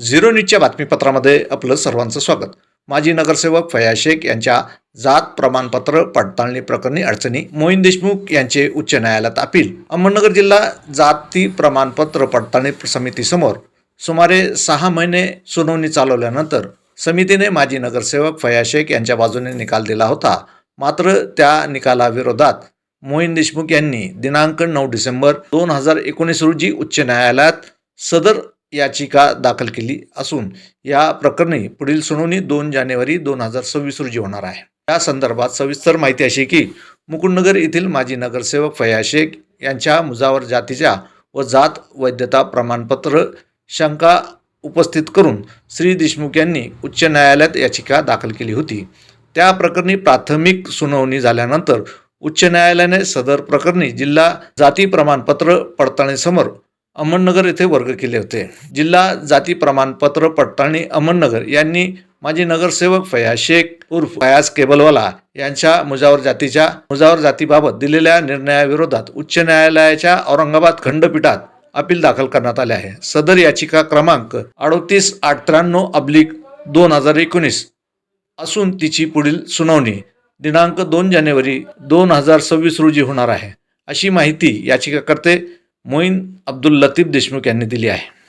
Zero न्यूजच्या बातमीपत्रामध्ये आपलं सर्वांचं स्वागत. माजी नगरसेवक फया शेख यांच्या जात प्रमाणपत्र पडताळणी प्रकरणी अडचणी मोहिन देशमुख यांचे उच्च न्यायालयात अपील. अहमदनगर जिल्हा जाती प्रमाणपत्र पडताळणी समितीसमोर सुमारे सहा महिने सुनावणी चालवल्यानंतर समितीने माजी नगरसेवक फया शेख यांच्या बाजूने निकाल दिला होता. मात्र त्या निकालाविरोधात मोहिन देशमुख यांनी दिनांक नऊ डिसेंबर दोन हजार एकोणीस रोजी उच्च न्यायालयात सदर याचिका दाखल केली असून या प्रकरणी पुढील सुनावणी दोन जानेवारी दोन हजार सव्वीस रोजी होणार आहे. या संदर्भात सविस्तर माहिती अशी की मुकुंदनगर येथील माजी नगरसेवक फया शेख यांच्या मुजावर जातीच्या व जात वैधता प्रमाणपत्र शंका उपस्थित करून श्री देशमुख यांनी उच्च न्यायालयात याचिका दाखल केली होती. त्या प्रकरणी प्राथमिक सुनावणी झाल्यानंतर उच्च न्यायालयाने सदर प्रकरणी जिल्हा जाती प्रमाणपत्र पडताळणीसमोर अहमदनगर येथे वर्ग केले होते. जिल्हा जाती प्रमाणपत्र पडताळणी अहमदनगर यांनी माजी नगरसेवक फया शेख उर्फ फयाज केबलवाला यांच्या मुजावर जातीच्या मुजावर जातीबाबत दिलेल्या निर्णयाविरोधात उच्च न्यायालयाच्या औरंगाबाद खंडपीठात अपील दाखल करण्यात आले आहे. सदर याचिका क्रमांक अडोतीस आठ त्र्याण्णव अब्लिक दोन हजार एकोणीस असून तिची पुढील सुनावणी दिनांक दोन जानेवारी दोन हजार सव्वीस रोजी होणार आहे. अशी माहिती याचिकाकर्ते मोईन अब्दुल लतीफ देशमुख यांनी दिली आहे.